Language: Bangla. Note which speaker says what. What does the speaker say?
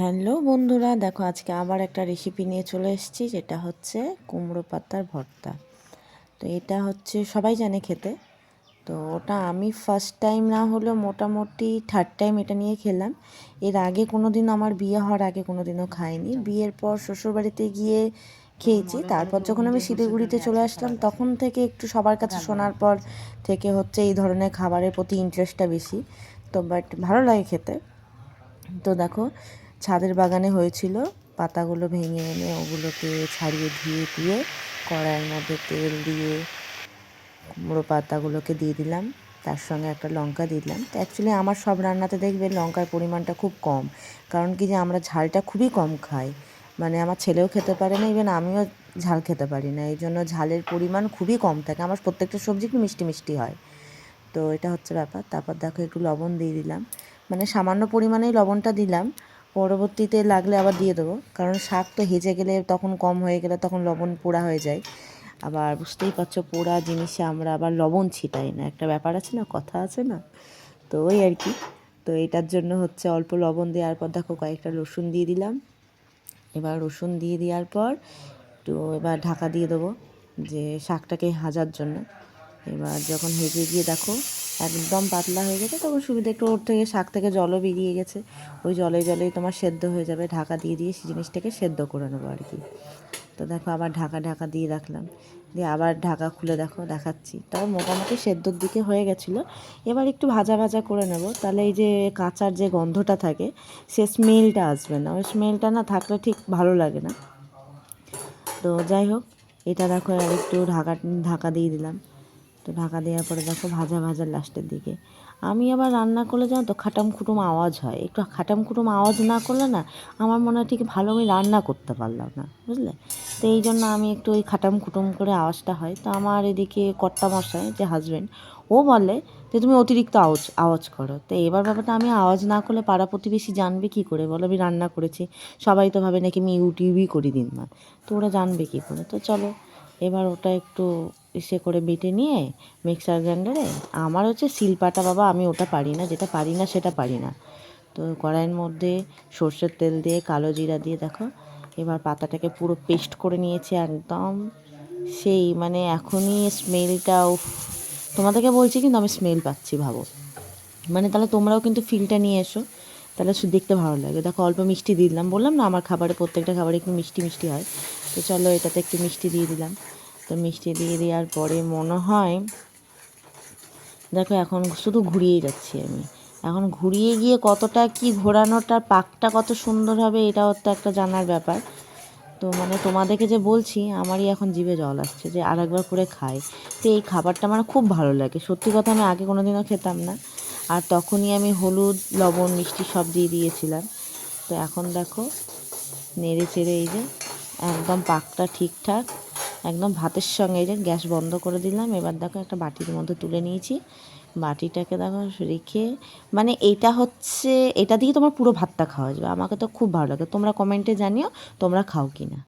Speaker 1: হ্যালো বন্ধুরা দেখো আজকে আবার একটা রেসিপি নিয়ে চলে এসেছি যেটা হচ্ছে কুমড়ো পাতার ভর্তা। তো এটা হচ্ছে সবাই জানে খেতে। তো ওটা আমি ফার্স্ট টাইম না হলেও মোটামুটি থার্ড টাইম এটা নিয়ে খেলাম। এর আগে কোনো দিন আমার বিয়ে হওয়ার আগে কোনো দিনও খাইনি। বিয়ের পর শ্বশুরবাড়িতে গিয়ে খেয়েছি। তারপর যখন আমি শিলিগুড়িতে চলে আসলাম তখন থেকে একটু সবার কাছে শোনার পর থেকে হচ্ছে এই ধরনের খাবারের প্রতি ইন্টারেস্টটা বেশি। তো বাট ভালো লাগে খেতে। তো দেখো ছাদের বাগানে হয়েছিল। পাতাগুলো ভেঙে এনে ওগুলোকে ছাড়িয়ে ধুয়ে দিয়ে কড়াইয়ের মধ্যে তেল দিয়ে কুমড়ো পাতাগুলোকে দিয়ে দিলাম। তার সঙ্গে একটা লঙ্কা দিয়ে দিলাম। তো অ্যাকচুয়ালি আমার সব রান্নাতে দেখবে লঙ্কার পরিমাণটা খুব কম। কারণ কি যে আমরা ঝালটা খুবই কম খাই। মানে আমার ছেলেও খেতে পারে না ইভেন আমিও ঝাল খেতে পারি না। এই জন্য ঝালের পরিমাণ খুবই কম থাকে। আমার প্রত্যেকটা সবজি একটু মিষ্টি মিষ্টি হয়। তো এটা হচ্ছে ব্যাপার। তারপর দেখো একটু লবণ দিয়ে দিলাম। মানে সামান্য পরিমাণেই লবণটা দিলাম। পরবর্তীতে লাগলে আবার দিয়ে দেবো। কারণ শাক তো হেজে গেলে তখন কম হয়ে গেলে তখন লবণ পোড়া হয়ে যায়। আবার বুঝতেই পারছ পোড়া জিনিসে আমরা আবার লবণ ছিটাই না। একটা ব্যাপার আছে না, কথা আছে না? তো ওই আর কি। তো এটার জন্য হচ্ছে অল্প লবণ দেওয়ার পর দেখো কয়েকটা রসুন দিয়ে দিলাম। এবার রসুন দিয়ে দেওয়ার পর একটু এবার ঢাকা দিয়ে দেবো যে শাকটাকে হাজার জন্য। এবার যখন হেজে গিয়ে দেখো একদম পাতলা হয়ে গেছে, তখন সুবিধা একটু ওর থেকে শাক থেকে জলও বেরিয়ে গেছে। ওই জলে জলেই তোমার সেদ্ধ হয়ে যাবে, ঢাকা দিয়ে দিয়ে সেই জিনিসটাকে সেদ্ধ করে নেব আর কি। তো দেখো আবার ঢাকা ঢাকা দিয়ে রাখলাম। দিয়ে আবার ঢাকা খুলে দেখো, দেখাচ্ছি। তাও মোটামুটি সেদ্ধর দিকে হয়ে গেছিল। এবার একটু ভাজা ভাজা করে নেব। তাহলে এই যে কাঁচার যে গন্ধটা থাকে, সে স্মেলটা আসবে না। ওই স্মেলটা না থাকলে ঠিক ভালো লাগে না। তো যাই হোক, এটা দেখো আর একটু ঢাকা ঢাকা দিয়ে দিলাম। তো ঢাকা দেওয়ার পরে দেখো ভাজা ভাজা লাস্টের দিকে। আমি আবার রান্না করলে জানো তো খাটাম খুটুম আওয়াজ হয়। একটু খাটাম খুটুম আওয়াজ না করলে না আমার মনে হয় ঠিক ভালো আমি রান্না করতে পারলাম না, বুঝলে? তো এই জন্য আমি একটু ওই খাটাম খুটুম করে আওয়াজটা হয়। তো আমার এদিকে কর্তা মশাই, যে হাজব্যান্ড ও বলে যে তুমি অতিরিক্ত আওয়াজ আওয়াজ করো। তো এবার ব্যাপারটা আমি আওয়াজ না করলে পাড়া প্রতিবেশী জানবে কী করে? বলো, আমি রান্না করেছি। সবাই তো ভাবে নাকি আমি ইউটিউবই করি দিন না তো ওরা জানবে কী করে? তো চলো, এবার ওটা একটু ইসে করে বেটে নিয়ে মিক্সার গ্রাইন্ডারে আমার হচ্ছে শিলপাটা বাবা আমি ওটা পারি না, যেটা পারি না সেটা পারি না। তো কড়াইয়ের মধ্যে সর্ষের তেল দিয়ে কালো জিরা দিয়ে দেখো, এবার পাতাটাকে পুরো পেস্ট করে নিয়েছি একদম। সেই মানে এখনই স্মেলটা তোমাদেরকে বলছি কিন্তু আমি স্মেল পাচ্ছি ভাবো। মানে তাহলে তোমরাও কিন্তু ফিলটা নিয়ে এসো, তাহলে দেখতে ভালো লাগে। দেখো অল্প মিষ্টি দিয়ে দিলাম, বললাম না আমার খাবারে প্রত্যেকটা খাবারে একটু মিষ্টি মিষ্টি হয়। তো চলো এটাতে একটু মিষ্টি দিয়ে দিলাম। তো মিষ্টি দিয়ে দেওয়ার পরে মনে হয়, দেখো এখন শুধু ঘুরিয়ে যাচ্ছি আমি। এখন ঘুরিয়ে গিয়ে কতটা কি ঘোরানোটা, পাকটা কত সুন্দর হবে, এটাও তো একটা জানার ব্যাপার। তো মানে তোমাদেরকে যে বলছি, আমারই এখন জিভে জল আসছে যে আর একবার করে খাই। তো এই খাবারটা আমার খুব ভালো লাগে। সত্যি কথা আমি আগে কোনো দিনও খেতাম না। আর তখনই আমি হলুদ, লবণ, মিষ্টি সব দিয়ে দিয়েছিলাম। তো এখন দেখো, নেড়ে চেড়ে এই যে একদম পাকটা ঠিকঠাক। একদম ভাতের সঙ্গে যে গ্যাস বন্ধ করে দিলাম। এবার দেখো একটা বাটির মধ্যে তুলে নিয়েছি। বাটিটাকে দেখো রেখে মানে এটা হচ্ছে, এটা দিয়ে তোমার পুরো ভাতটা খাওয়া যাবে। আমাকে তো খুব ভালো লাগে। তোমরা কমেন্টে জানিও তোমরা খাও কি না